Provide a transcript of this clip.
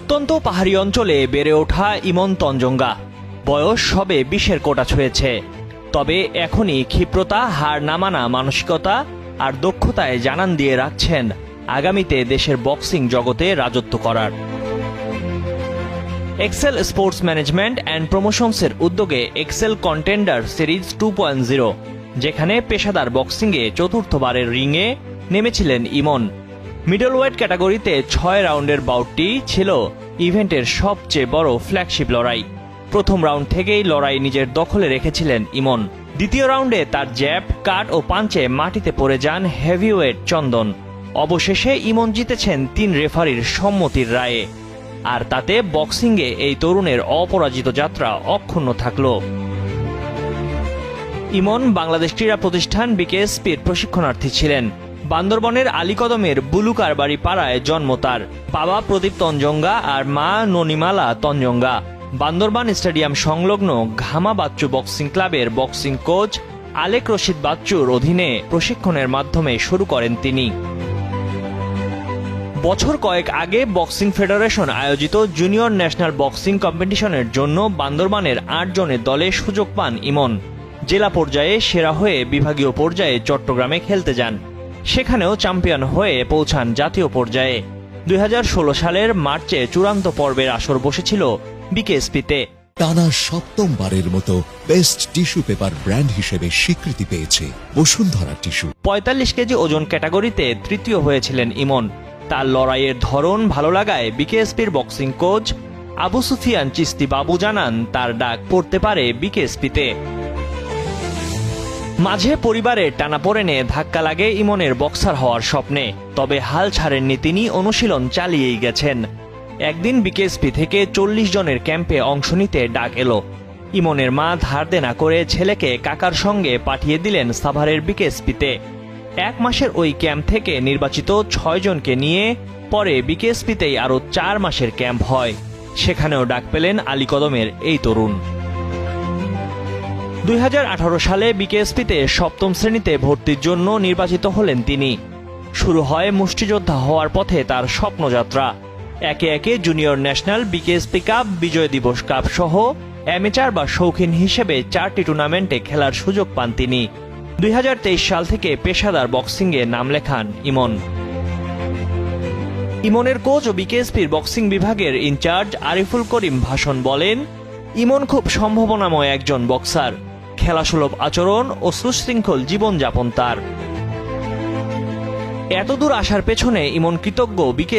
প্রত্যন্ত পাহাড়ি অঞ্চলে বেড়ে ওঠা ইমন তঞ্জঙ্গা বয়স সবে বিশের কোটা ছুঁয়েছে। তবে এখনই ক্ষিপ্রতা, হার নামানা মানসিকতা আর দক্ষতায় জানান দিয়ে রাখছেন আগামীতে দেশের বক্সিং জগতে রাজত্ব করার। এক্সেল স্পোর্টস ম্যানেজমেন্ট অ্যান্ড প্রমোশনসের উদ্যোগে Excel contender series two point zero, যেখানে পেশাদার বক্সিংয়ে চতুর্থবারের রিংয়ে নেমেছিলেন ইমন। মিডল ওয়েট ক্যাটাগরিতে ছয় রাউন্ডের বাউটটি ছিল ইভেন্টের সবচেয়ে বড় ফ্ল্যাগশিপ লড়াই। প্রথম রাউন্ড থেকেই লড়াই নিজের দখলে রেখেছিলেন ইমন। দ্বিতীয় রাউন্ডে তার জ্যাপ কাট ও পাঞ্চে মাটিতে পড়ে যান হেভিওয়েট চন্দন। অবশেষে ইমন জিতেছেন তিন রেফারির সম্মতির রায়ে। আর তাতে বক্সিংয়ে এই তরুণের অপরাজিত যাত্রা অক্ষুণ্ণ থাকল। ইমন বাংলাদেশ ক্রীড়া প্রতিষ্ঠান বিকেএসপির প্রশিক্ষণার্থী ছিলেন। বান্দরবনের আলীকদমের বুলুকার বাড়ি পাড়ায় জন্ম তার। বাবা প্রদীপ তঞ্জঙ্গা আর মা ননিমালা তঞ্জঙ্গা। বান্দরবান স্টেডিয়াম সংলগ্ন ঘামা বাচ্চু বক্সিং ক্লাবের বক্সিং কোচ আলেক রশিদ বাচ্চুর অধীনে প্রশিক্ষণের মাধ্যমে শুরু করেন তিনি। বছর কয়েক আগে বক্সিং ফেডারেশন আয়োজিত জুনিয়র ন্যাশনাল বক্সিং কম্পিটিশনের জন্য বান্দরবানের আট জনের দলে সুযোগ পান ইমন। জেলা পর্যায়ে সেরা হয়ে বিভাগীয় পর্যায়ে চট্টগ্রামে খেলতে যান। সেখানেও চ্যাম্পিয়ন হয়ে পৌঁছান জাতীয় পর্যায়ে। দুই হাজার ষোলো সালের মার্চে চূড়ান্ত পর্বের আসর বসেছিল বিকেএসপিতে। টানা সপ্তমবারের মতো বেস্ট টিস্যু পেপার ব্র্যান্ড হিসেবে স্বীকৃতি পেয়েছে বসুন্ধরা টিস্যু। পঁয়তাল্লিশ কেজি ওজন ক্যাটাগরিতে তৃতীয় হয়েছিলেন ইমন। তার লড়াইয়ের ধরন ভালো লাগায় বিকেএসপির বক্সিং কোচ আবু সুফিয়ান চিস্তি বাবু জানান তার ডাক পড়তে পারে বিকেএসপিতে। মাঝে পরিবারের টানাপোড়েনে ধাক্কা লাগে ইমনের বক্সার হওয়ার স্বপ্নে, তবে হাল ছাড়েননি তিনি, অনুশীলন চালিয়েই গেছেন। একদিন বিকেএসপি থেকে চল্লিশ জনের ক্যাম্পে অংশ নিতে ডাক এলো। ইমনের মা ধার দেনা করে ছেলেকে কাকার সঙ্গে পাঠিয়ে দিলেন সাভারের বিকেএসপিতে। এক মাসের ওই ক্যাম্প থেকে নির্বাচিত ছয় জনকে নিয়ে পরে বিকেএসপিতেই আরও চার মাসের ক্যাম্প হয়। সেখানেও ডাক পেলেন আলীকদমের এই তরুণ। দুই হাজার আঠারো সালে বিকেএসপিতে সপ্তম শ্রেণীতে ভর্তির জন্য নির্বাচিত হলেন তিনি। শুরু হয় মুষ্টিযোদ্ধা হওয়ার পথে তার স্বপ্নযাত্রা। একে একে junior national BKSP cup, Bijoy Dibosh cup সহ অ্যামেচার বা শৌখিন হিসেবে চারটি টুর্নামেন্টে খেলার সুযোগ পান তিনি। দুই হাজার তেইশ সাল থেকে পেশাদার বক্সিংয়ে নাম লেখান ইমন। ইমনের কোচ ও বিকেএসপির বক্সিং বিভাগের ইনচার্জ আরিফুল করিম ভাষণ বলেন, ইমন খুব সম্ভাবনাময় একজন বক্সার। খেলাসুলভ আচরণ ও সুশৃঙ্খল জীবনযাপন তার। এতদূর আসার পেছনে ইমন কৃতজ্ঞ বিকে